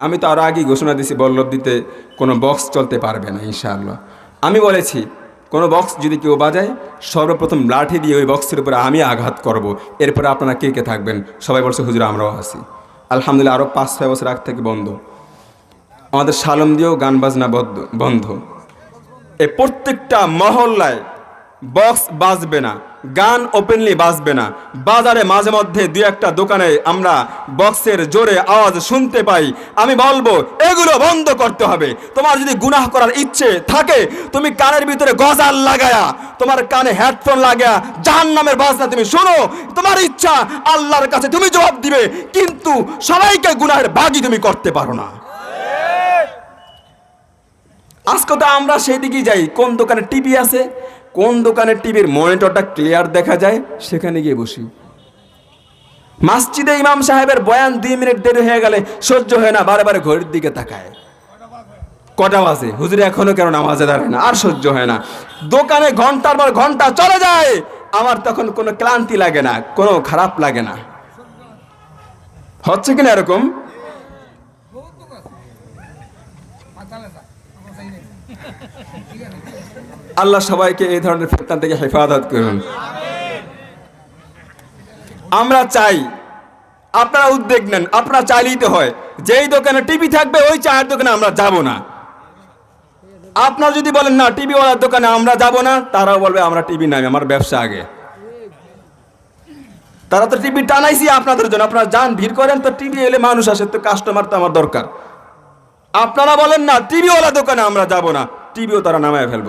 আমি তো আরও আগেই ঘোষণা দিছি বল্লভ দিতে কোনো বক্স চলতে পারবে না, ইনশাআল্লাহ। আমি বলেছি, কোনো বক্স যদি কেউ বাজায়, সর্বপ্রথম লাঠি দিয়ে ওই বক্সের উপরে আমি আঘাত করব। এরপরে আপনারা কে কে থাকবেন? সবাই বলছে, হুজুর, আমরাও আসি আলহামদুলিল্লাহ আরও পাঁচ ছয় বছর আগ থেকে বন্ধ। আমাদের সালম দিয়েও গান বাজনা বন্ধ। এ প্রত্যেকটা মহল্লায় বক্স বাজবে না। গান ওপেনলি বাজবে না। বাজারে মাঝে মধ্যে দু একটা দোকানে আমরা বক্সের জোরে আওয়াজ শুনতে পাই। আমি বলব, এগুলো বন্ধ করতে হবে। তোমার যদি গুনাহ করার ইচ্ছে থাকে, তুমি কানের ভিতরে গজাল লাগায়া, তোমার কানে হেডফোন লাগায়া জাহান নামের বাজনা তুমি শোনো। তোমার ইচ্ছা আল্লাহর কাছে তুমি জবাব দিবে, কিন্তু সবাইকে গুনাহের ভাগই তুমি করতে পারো না। আজকে তো আমরা সেই দিকেই যাই। কোন দোকানে টিভি আছে? কোন দোকানে টিভির মনিটরটা ক্লিয়ার দেখা যায়? সেখানে গিয়ে বসি। মসজিদে ইমাম সাহেবের বয়ান দুই মিনিট দেরি হয়ে গেলে সহ্য হয় না, বারে ঘড়ির দিকে তাকায়। কটা বাজে? হুজুরে এখনও কেন নামাজে দাঁড়ায় না? আর সহ্য হয় না। দোকানে ঘণ্টার পর ঘণ্টা চলে যায়। আমার তখন কোনো ক্লান্তি লাগে না, কোনো খারাপ লাগে না। হচ্ছে কিনা এরকম? আল্লাহ সবাইকে এই ধরনের ফেতনা থেকে হেফাজত করুন। আমরা চাই, আপনারা উদ্যোগ নেন, আপনারা চাইলেই তো হয়। যেই দোকানে টিভি থাকবে, ওই চায়ের দোকানে আমরা যাব না। আপনারা যদি বলেন, না, টিভিওয়ালার দোকানে আমরা যাব না, তারাও বলবে, আমরা টিভি নাই, আমার ব্যবসা আগে। তারা তো টিভি টানাইছি আপনাদের জন্য। আপনারা যান, ভিড় করেন, তো টিভি এলে মানুষ আসে, তো কাস্টমার তো আমার দরকার। আপনারা বলেন না টিভিওয়ালা দোকানে আমরা যাব না টিভিও তারা নামায় ফেলব।